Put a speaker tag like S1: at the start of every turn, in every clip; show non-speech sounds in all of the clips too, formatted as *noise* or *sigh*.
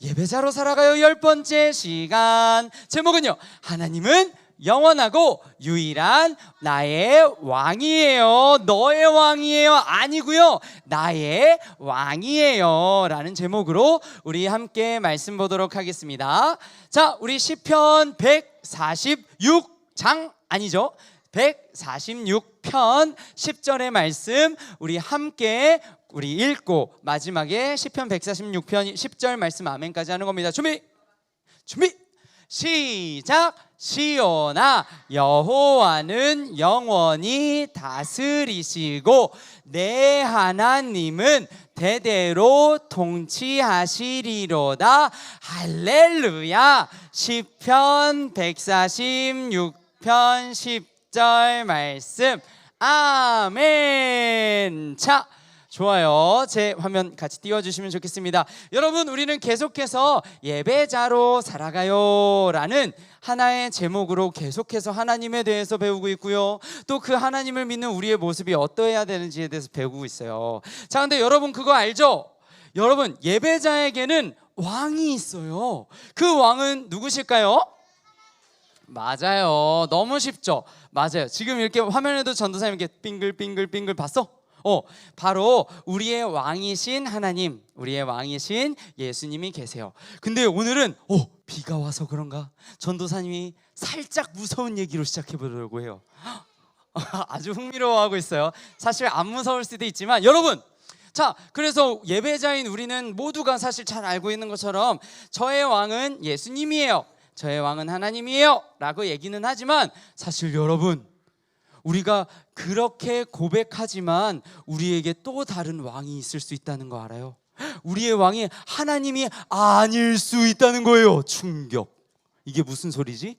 S1: 예배자로 살아가요 열 번째 시간. 제목은요 하나님은 영원하고 유일한 나의 왕이에요. 너의 왕이에요. 아니고요 나의 왕이에요. 라는 제목으로 우리 함께 말씀 보도록 하겠습니다. 자 우리 시편 146장 아니죠? 146편 10절의 말씀 우리 함께 우리 읽고 마지막에 시편 146편 10절 말씀 아멘까지 하는 겁니다. 준비. 준비. 시작. 시온아 여호와는 영원히 다스리시고 내 하나님은 대대로 통치하시리로다 할렐루야 시편 146편 10절 말씀 아멘 자 좋아요. 제 화면 같이 띄워주시면 좋겠습니다. 여러분, 우리는 계속해서 예배자로 살아가요 라는 하나의 제목으로 계속해서 하나님에 대해서 배우고 있고요. 또 그 하나님을 믿는 우리의 모습이 어떠해야 되는지에 대해서 배우고 있어요. 자, 근데 여러분 그거 알죠? 여러분, 예배자에게는 왕이 있어요. 그 왕은 누구실까요? 맞아요. 너무 쉽죠? 맞아요. 지금 이렇게 화면에도 전도사님 이렇게 빙글빙글빙글 봤어? 어, 바로 우리의 왕이신 하나님, 우리의 왕이신 예수님이 계세요. 근데 오늘은 어, 비가 와서 그런가? 전도사님이 살짝 무서운 얘기로 시작해 보려고 해요. *laughs* 아주 흥미로워하고 있어요. 사실 안 무서울 수도 있지만 여러분 자, 그래서 예배자인 우리는 모두가 사실 잘 알고 있는 것처럼 저의 왕은 예수님이에요. 저의 왕은 하나님이에요. 라고 얘기는 하지만 사실 여러분 우리가 그렇게 고백하지만 우리에게 또 다른 왕이 있을 수 있다는 거 알아요? 우리의 왕이 하나님이 아닐 수 있다는 거예요. 충격. 이게 무슨 소리지?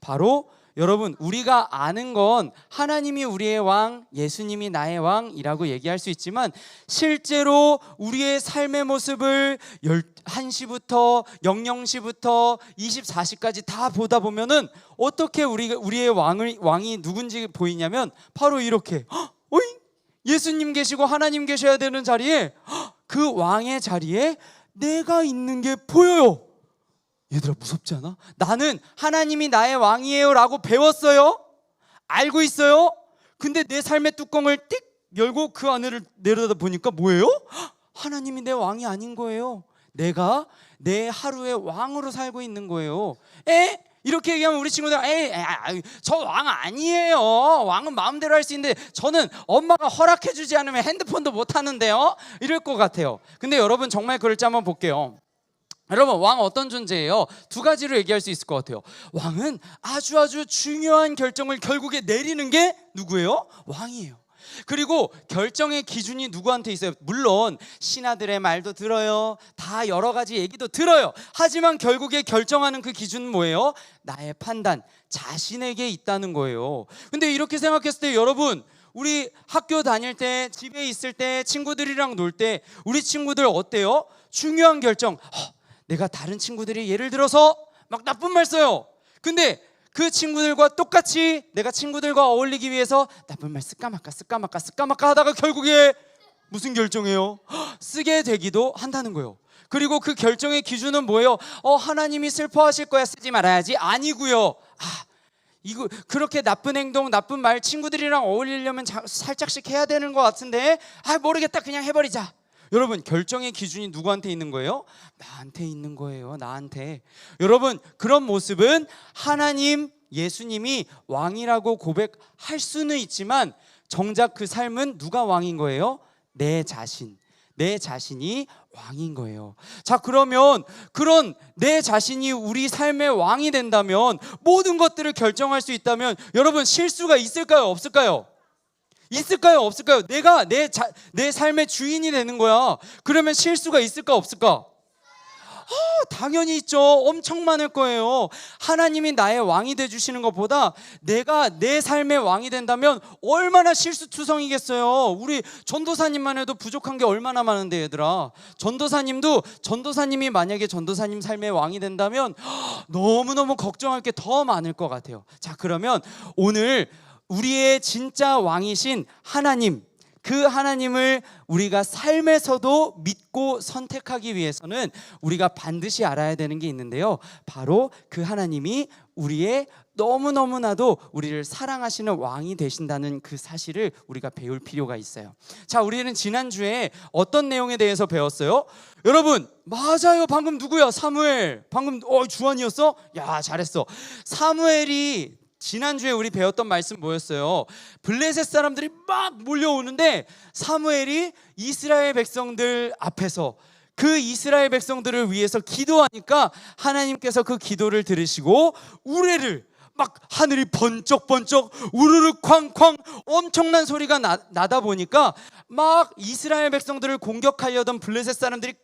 S1: 바로 여러분 우리가 아는 건 하나님이 우리의 왕, 예수님이 나의 왕이라고 얘기할 수 있지만 실제로 우리의 삶의 모습을 1시부터 00시부터 24시까지 다 보다 보면은 어떻게 우리 우리의 왕을 왕이 누군지 보이냐면 바로 이렇게 헉, 어이 예수님 계시고 하나님 계셔야 되는 자리에 헉, 그 왕의 자리에 내가 있는 게 보여요. 얘들아 무섭지 않아? 나는 하나님이 나의 왕이에요라고 배웠어요. 알고 있어요. 근데 내 삶의 뚜껑을 띡 열고 그 안을 내려다 보니까 뭐예요? 헉, 하나님이 내 왕이 아닌 거예요. 내가 내 하루의 왕으로 살고 있는 거예요. 에? 이렇게 얘기하면 우리 친구들 에이 저왕 아니에요. 왕은 마음대로 할 수 있는데 저는 엄마가 허락해 주지 않으면 핸드폰도 못 하는데요. 이럴 것 같아요. 근데 여러분 정말 그럴지 한번 볼게요. 여러분 왕 어떤 존재예요? 두 가지로 얘기할 수 있을 것 같아요. 왕은 아주 아주 중요한 결정을 결국에 내리는 게 누구예요? 왕이에요. 그리고 결정의 기준이 누구한테 있어요? 물론 신하들의 말도 들어요. 다 여러 가지 얘기도 들어요. 하지만 결국에 결정하는 그 기준은 뭐예요? 나의 판단, 자신에게 있다는 거예요. 근데 이렇게 생각했을 때 여러분 우리 학교 다닐 때 집에 있을 때 친구들이랑 놀 때 우리 친구들 어때요? 중요한 결정. 허, 내가 다른 친구들이 예를 들어서 막 나쁜 말 써요. 근데 그 친구들과 똑같이 내가 친구들과 어울리기 위해서 나쁜 말 쓸까 말까 쓸까 말까 쓸까 말까 하다가 결국에 무슨 결정해요? 헉, 쓰게 되기도 한다는 거예요. 그리고 그 결정의 기준은 뭐예요? 어 하나님이 슬퍼하실 거야 쓰지 말아야지 아니고요. 아 이거 그렇게 나쁜 행동, 나쁜 말 친구들이랑 어울리려면 자, 살짝씩 해야 되는 것 같은데 아 모르겠다 그냥 해버리자. 여러분 결정의 기준이 누구한테 있는 거예요? 나한테 있는 거예요. 나한테. 여러분 그런 모습은 하나님 예수님이 왕이라고 고백할 수는 있지만 정작 그 삶은 누가 왕인 거예요? 내 자신. 내 자신이 왕인 거예요. 자, 그러면 그런 내 자신이 우리 삶의 왕이 된다면 모든 것들을 결정할 수 있다면 여러분 실수가 있을까요? 없을까요? 있을까요? 없을까요? 내가 내, 자, 내 삶의 주인이 되는 거야. 그러면 실수가 있을까? 없을까? 아, 당연히 있죠. 엄청 많을 거예요. 하나님이 나의 왕이 돼 주시는 것보다 내가 내 삶의 왕이 된다면 얼마나 실수투성이겠어요. 우리 전도사님만 해도 부족한 게 얼마나 많은데 얘들아. 전도사님도 전도사님이 만약에 전도사님 삶의 왕이 된다면 *gasps* 너무너무 걱정할 게 더 많을 것 같아요. 자, 그러면 오늘 우리의 진짜 왕이신 하나님 그 하나님을 우리가 삶에서도 믿고 선택하기 위해서는 우리가 반드시 알아야 되는 게 있는데요. 바로 그 하나님이 우리의 너무너무나도 우리를 사랑하시는 왕이 되신다는 그 사실을 우리가 배울 필요가 있어요. 자, 우리는 지난주에 어떤 내용에 대해서 배웠어요? 여러분, 맞아요. 방금 누구야? 사무엘. 방금 어 주원이었어? 야, 잘했어. 사무엘이 지난주에 우리 배웠던 말씀 뭐였어요? 블레셋 사람들이 막 몰려오는데 사무엘이 이스라엘 백성들 앞에서 그 이스라엘 백성들을 위해서 기도하니까 하나님께서 그 기도를 들으시고 우레를 막 하늘이 번쩍번쩍 우르르 쾅쾅 엄청난 소리가 나, 나다 보니까 막 이스라엘 백성들을 공격하려던 블레셋 사람들이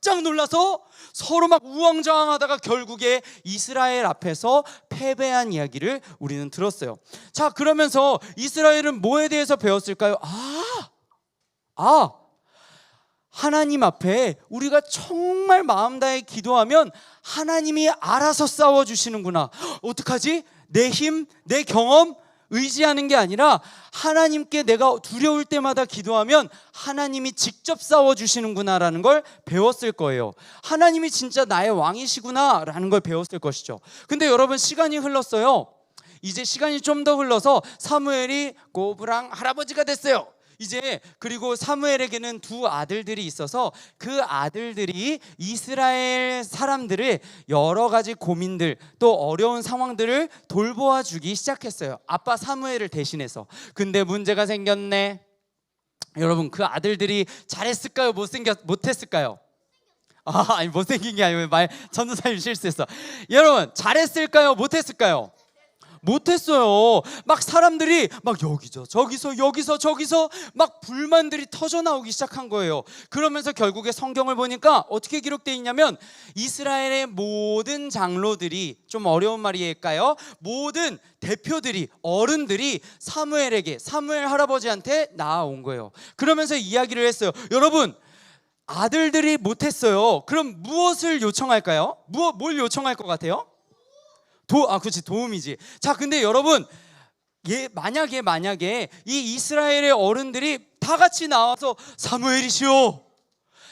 S1: 깜짝 놀라서 서로 막 우왕좌왕하다가 결국에 이스라엘 앞에서 패배한 이야기를 우리는 들었어요. 자 그러면서 이스라엘은 뭐에 대해서 배웠을까요? 아, 아 하나님 앞에 우리가 정말 마음 다해 기도하면 하나님이 알아서 싸워 주시는구나. 어떡하지? 내 힘, 내 경험 의지하는 게 아니라 하나님께 내가 두려울 때마다 기도하면 하나님이 직접 싸워 주시는구나라는 걸 배웠을 거예요. 하나님이 진짜 나의 왕이시구나라는 걸 배웠을 것이죠. 근데 여러분 시간이 흘렀어요. 이제 시간이 좀 더 흘러서 사무엘이 고브랑 할아버지가 됐어요. 이제 그리고 사무엘에게는 두 아들들이 있어서 그 아들들이 이스라엘 사람들의 여러 가지 고민들 또 어려운 상황들을 돌보아 주기 시작했어요. 아빠 사무엘을 대신해서. 근데 문제가 생겼네. 여러분 그 아들들이 잘했을까요? 못생겼 못했을까요? 아, 아니 못생긴 게 아니고 말 전도사님 실수했어. 여러분 잘했을까요? 못했을까요? 못했어요. 막 사람들이 막 여기서 저기서 여기서 저기서 막 불만들이 터져 나오기 시작한 거예요. 그러면서 결국에 성경을 보니까 어떻게 기록되어 있냐면 이스라엘의 모든 장로들이 좀 어려운 말이일까요? 모든 대표들이 어른들이 사무엘에게 사무엘 할아버지한테 나아온 거예요. 그러면서 이야기를 했어요. 여러분 아들들이 못했어요. 그럼 무엇을 요청할까요? 무엇 뭘 요청할 것 같아요? 도, 아, 그렇지 도움이지. 자, 근데 여러분, 예, 만약에 만약에 이 이스라엘의 어른들이 다 같이 나와서 사무엘이시오.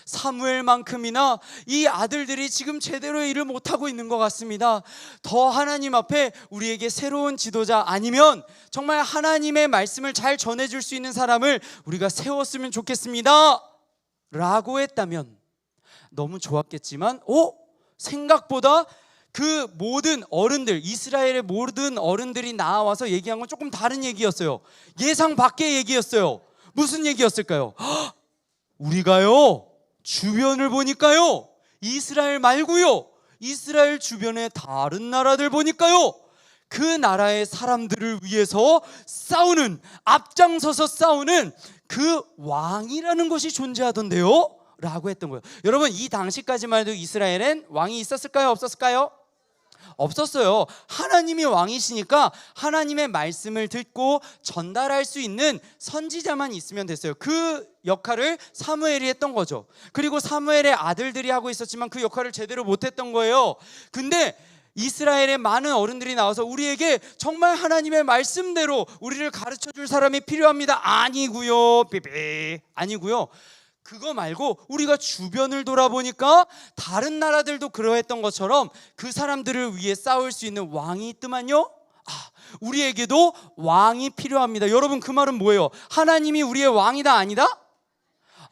S1: 사무엘만큼이나 이 아들들이 지금 제대로 일을 못하고 있는 것 같습니다. 더 하나님 앞에 우리에게 새로운 지도자 아니면 정말 하나님의 말씀을 잘 전해줄 수 있는 사람을 우리가 세웠으면 좋겠습니다. 라고 했다면 너무 좋았겠지만, 어? 생각보다 그 모든 어른들 이스라엘의 모든 어른들이 나와서 얘기한 건 조금 다른 얘기였어요. 예상 밖의 얘기였어요. 무슨 얘기였을까요? 헉, 우리가요 주변을 보니까요 이스라엘 말고요 이스라엘 주변의 다른 나라들 보니까요 그 나라의 사람들을 위해서 싸우는 앞장서서 싸우는 그 왕이라는 것이 존재하던데요. 라고 했던 거예요. 여러분 이 당시까지만 해도 이스라엘엔 왕이 있었을까요? 없었을까요? 없었어요. 하나님이 왕이시니까 하나님의 말씀을 듣고 전달할 수 있는 선지자만 있으면 됐어요. 그 역할을 사무엘이 했던 거죠. 그리고 사무엘의 아들들이 하고 있었지만 그 역할을 제대로 못 했던 거예요. 근데 이스라엘의 많은 어른들이 나와서 우리에게 정말 하나님의 말씀대로 우리를 가르쳐 줄 사람이 필요합니다. 아니고요. 삐삐. 아니고요. 그거 말고 우리가 주변을 돌아보니까 다른 나라들도 그러했던 것처럼 그 사람들을 위해 싸울 수 있는 왕이 있더만요. 아, 우리에게도 왕이 필요합니다. 여러분 그 말은 뭐예요? 하나님이 우리의 왕이다 아니다?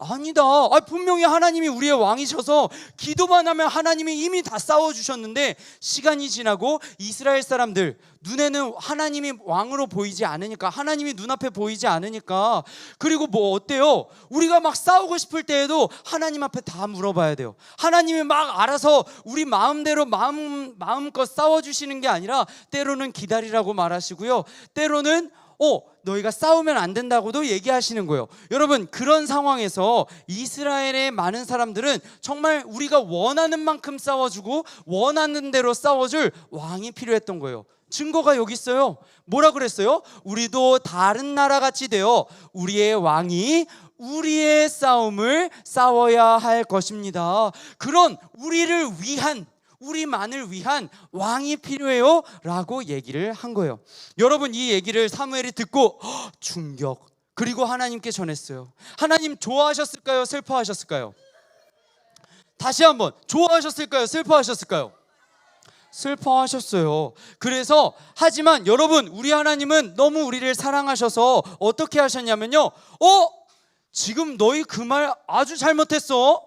S1: 아니다. 아, 분명히 하나님이 우리의 왕이셔서 기도만 하면 하나님이 이미 다 싸워주셨는데 시간이 지나고 이스라엘 사람들 눈에는 하나님이 왕으로 보이지 않으니까 하나님이 눈앞에 보이지 않으니까 그리고 뭐 어때요? 우리가 막 싸우고 싶을 때에도 하나님 앞에 다 물어봐야 돼요. 하나님이 막 알아서 우리 마음대로 마음 마음껏 싸워주시는 게 아니라 때로는 기다리라고 말하시고요. 때로는 어, 너희가 싸우면 안 된다고도 얘기하시는 거예요. 여러분, 그런 상황에서 이스라엘의 많은 사람들은 정말 우리가 원하는 만큼 싸워주고 원하는 대로 싸워줄 왕이 필요했던 거예요. 증거가 여기 있어요. 뭐라 그랬어요? 우리도 다른 나라 같이 되어 우리의 왕이 우리의 싸움을 싸워야 할 것입니다. 그런 우리를 위한 우리만을 위한 왕이 필요해요 라고 얘기를 한 거예요 여러분 이 얘기를 사무엘이 듣고 헉, 충격 그리고 하나님께 전했어요. 하나님 좋아하셨을까요? 슬퍼하셨을까요? 다시 한번 좋아하셨을까요? 슬퍼하셨을까요? 슬퍼하셨어요. 그래서 하지만 여러분 우리 하나님은 너무 우리를 사랑하셔서 어떻게 하셨냐면요. 어? 지금 너희 그 말 아주 잘못했어.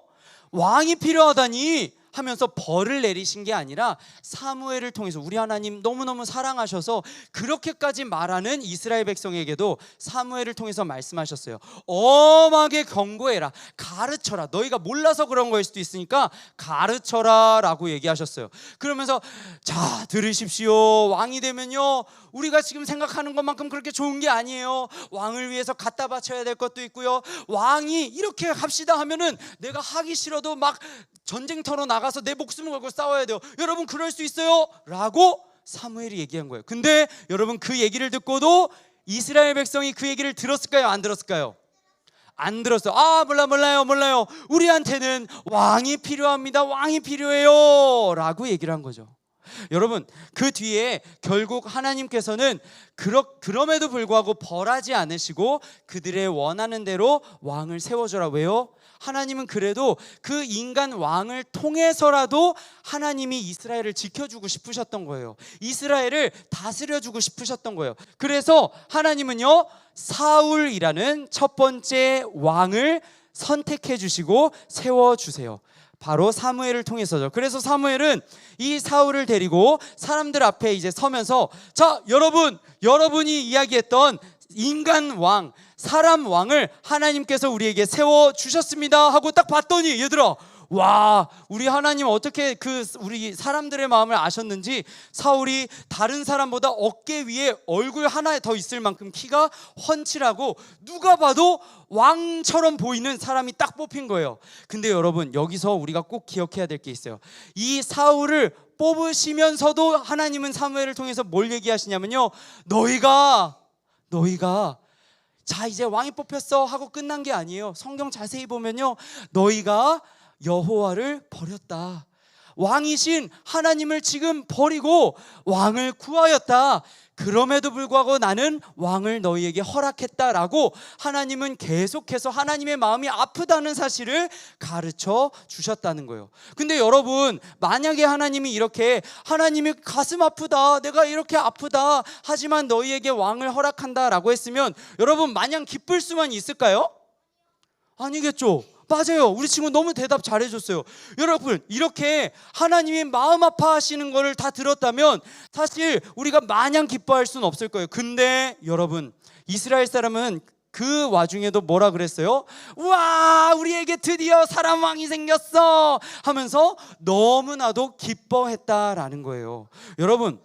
S1: 왕이 필요하다니 하면서 벌을 내리신 게 아니라 사무엘을 통해서 우리 하나님 너무너무 사랑하셔서 그렇게까지 말하는 이스라엘 백성에게도 사무엘을 통해서 말씀하셨어요. 엄하게 경고해라. 가르쳐라. 너희가 몰라서 그런 거일 수도 있으니까 가르쳐라 라고 얘기하셨어요. 그러면서 자, 들으십시오. 왕이 되면요. 우리가 지금 생각하는 것만큼 그렇게 좋은 게 아니에요. 왕을 위해서 갖다 바쳐야 될 것도 있고요. 왕이 이렇게 합시다 하면은 내가 하기 싫어도 막 전쟁터로 나가 서 내 목숨을 걸고 싸워야 돼요. 여러분 그럴 수 있어요? 라고 사무엘이 얘기한 거예요. 근데 여러분 그 얘기를 듣고도 이스라엘 백성이 그 얘기를 들었을까요? 안 들었을까요? 안 들었어. 아, 몰라, 몰라요, 몰라요. 우리한테는 왕이 필요합니다. 왕이 필요해요. 라고 얘기를 한 거죠. 여러분, 그 뒤에 결국 하나님께서는 그러, 그럼에도 불구하고 벌하지 않으시고 그들의 원하는 대로 왕을 세워줘라. 왜요? 하나님은 그래도 그 인간 왕을 통해서라도 하나님이 이스라엘을 지켜주고 싶으셨던 거예요. 이스라엘을 다스려주고 싶으셨던 거예요. 그래서 하나님은요, 사울이라는 첫 번째 왕을 선택해 주시고 세워 주세요. 바로 사무엘을 통해서죠. 그래서 사무엘은 이 사울을 데리고 사람들 앞에 이제 서면서 자, 여러분, 여러분이 이야기했던 인간 왕, 사람 왕을 하나님께서 우리에게 세워 주셨습니다 하고 딱 봤더니 얘들아 와, 우리 하나님 어떻게 그 우리 사람들의 마음을 아셨는지 사울이 다른 사람보다 어깨 위에 얼굴 하나 더 있을 만큼 키가 훤칠하고 누가 봐도 왕처럼 보이는 사람이 딱 뽑힌 거예요. 근데 여러분, 여기서 우리가 꼭 기억해야 될 게 있어요. 이 사울을 뽑으시면서도 하나님은 사무엘을 통해서 뭘 얘기하시냐면요. 너희가 너희가 자 이제 왕이 뽑혔어 하고 끝난 게 아니에요. 성경 자세히 보면요. 너희가 여호와를 버렸다. 왕이신 하나님을 지금 버리고 왕을 구하였다. 그럼에도 불구하고 나는 왕을 너희에게 허락했다라고 하나님은 계속해서 하나님의 마음이 아프다는 사실을 가르쳐 주셨다는 거예요. 근데 여러분, 만약에 하나님이 이렇게 하나님이 가슴 아프다, 내가 이렇게 아프다, 하지만 너희에게 왕을 허락한다라고 했으면 여러분 마냥 기쁠 수만 있을까요? 아니겠죠. 맞아요. 우리 친구 너무 대답 잘해줬어요. 여러분, 이렇게 하나님이 마음 아파하시는 거를 다 들었다면 사실 우리가 마냥 기뻐할 수는 없을 거예요. 근데 여러분, 이스라엘 사람은 그 와중에도 뭐라 그랬어요? 와, 우리에게 드디어 사람 왕이 생겼어! 하면서 너무나도 기뻐했다라는 거예요. 여러분,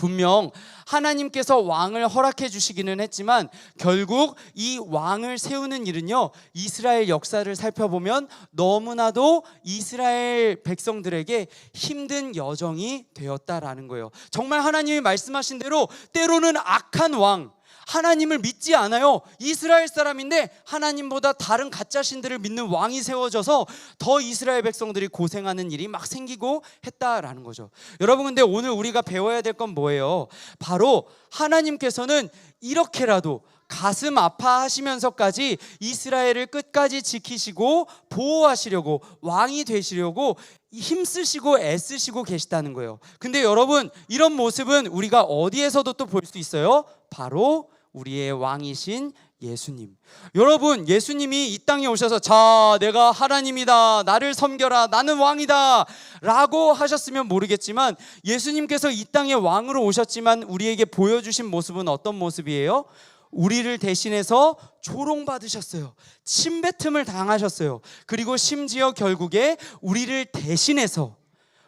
S1: 분명 하나님께서 왕을 허락해 주시기는 했지만 결국 이 왕을 세우는 일은요 이스라엘 역사를 살펴보면 너무나도 이스라엘 백성들에게 힘든 여정이 되었다라는 거예요. 정말 하나님이 말씀하신 대로 때로는 악한 왕 하나님을 믿지 않아요. 이스라엘 사람인데 하나님보다 다른 가짜 신들을 믿는 왕이 세워져서 더 이스라엘 백성들이 고생하는 일이 막 생기고 했다라는 거죠. 여러분 근데 오늘 우리가 배워야 될 건 뭐예요? 바로 하나님께서는 이렇게라도 가슴 아파하시면서까지 이스라엘을 끝까지 지키시고 보호하시려고 왕이 되시려고 힘쓰시고 애쓰시고 계시다는 거예요. 근데 여러분 이런 모습은 우리가 어디에서도 또 볼 수 있어요? 바로 우리의 왕이신 예수님. 여러분, 예수님이 이 땅에 오셔서 자, 내가 하나님이다. 나를 섬겨라. 나는 왕이다. 라고 하셨으면 모르겠지만 예수님께서 이 땅에 왕으로 오셨지만 우리에게 보여주신 모습은 어떤 모습이에요? 우리를 대신해서 조롱받으셨어요. 침뱉음을 당하셨어요. 그리고 심지어 결국에 우리를 대신해서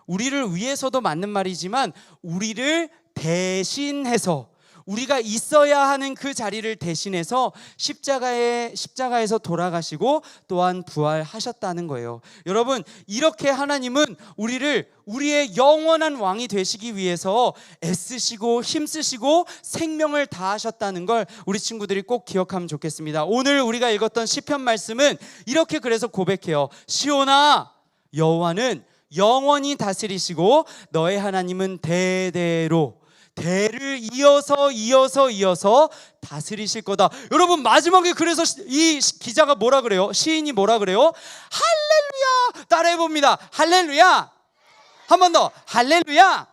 S1: 우리를 위해서도 맞는 말이지만 우리를 대신해서 우리가 있어야 하는 그 자리를 대신해서 십자가에 십자가에서 돌아가시고 또한 부활하셨다는 거예요. 여러분, 이렇게 하나님은 우리를 우리의 영원한 왕이 되시기 위해서 애쓰시고 힘쓰시고 생명을 다하셨다는 걸 우리 친구들이 꼭 기억하면 좋겠습니다. 오늘 우리가 읽었던 시편 말씀은 이렇게 그래서 고백해요. 시온아 여호와는 영원히 다스리시고 너의 하나님은 대대로 대를 이어서 이어서 이어서 다스리실 거다. 여러분 마지막에 그래서 시- 이 시- 기자가 뭐라 그래요? 시인이 뭐라 그래요? 할렐루야! 따라해 봅니다. 할렐루야! 한 번 더. 할렐루야!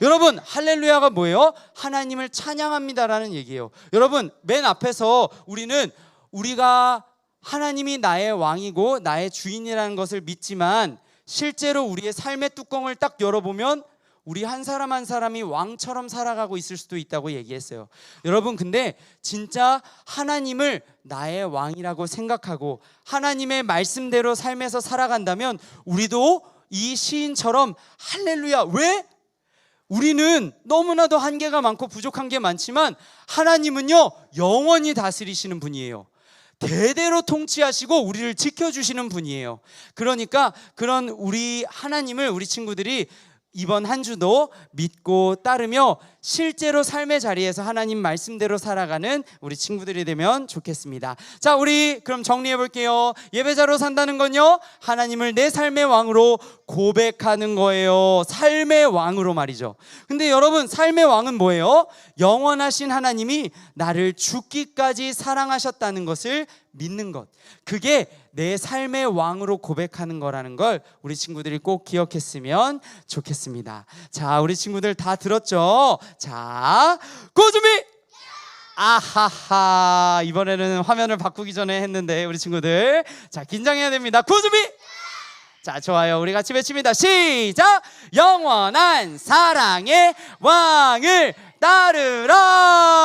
S1: 여러분 할렐루야가 뭐예요? 하나님을 찬양합니다라는 얘기예요. 여러분 맨 앞에서 우리는 우리가 하나님이 나의 왕이고 나의 주인이라는 것을 믿지만 실제로 우리의 삶의 뚜껑을 딱 열어보면 우리 한 사람 한 사람이 왕처럼 살아가고 있을 수도 있다고 얘기했어요. 여러분 근데 진짜 하나님을 나의 왕이라고 생각하고 하나님의 말씀대로 삶에서 살아간다면 우리도 이 시인처럼 할렐루야 왜? 우리는 너무나도 한계가 많고 부족한 게 많지만 하나님은요 영원히 다스리시는 분이에요. 대대로 통치하시고 우리를 지켜주시는 분이에요. 그러니까 그런 우리 하나님을 우리 친구들이 이번 한 주도 믿고 따르며 실제로 삶의 자리에서 하나님 말씀대로 살아가는 우리 친구들이 되면 좋겠습니다. 자, 우리 그럼 정리해 볼게요. 예배자로 산다는 건요. 하나님을 내 삶의 왕으로 고백하는 거예요. 삶의 왕으로 말이죠. 근데 여러분, 삶의 왕은 뭐예요? 영원하신 하나님이 나를 죽기까지 사랑하셨다는 것을 믿는 것. 그게 내 삶의 왕으로 고백하는 거라는 걸 우리 친구들이 꼭 기억했으면 좋겠습니다. 자, 우리 친구들 다 들었죠? 자, 고준비! 아하하. 이번에는 화면을 바꾸기 전에 했는데 우리 친구들. 자, 긴장해야 됩니다. 고준비! 자, 좋아요. 우리 같이 외칩니다. 시작! 영원한 사랑의 왕을 따르라!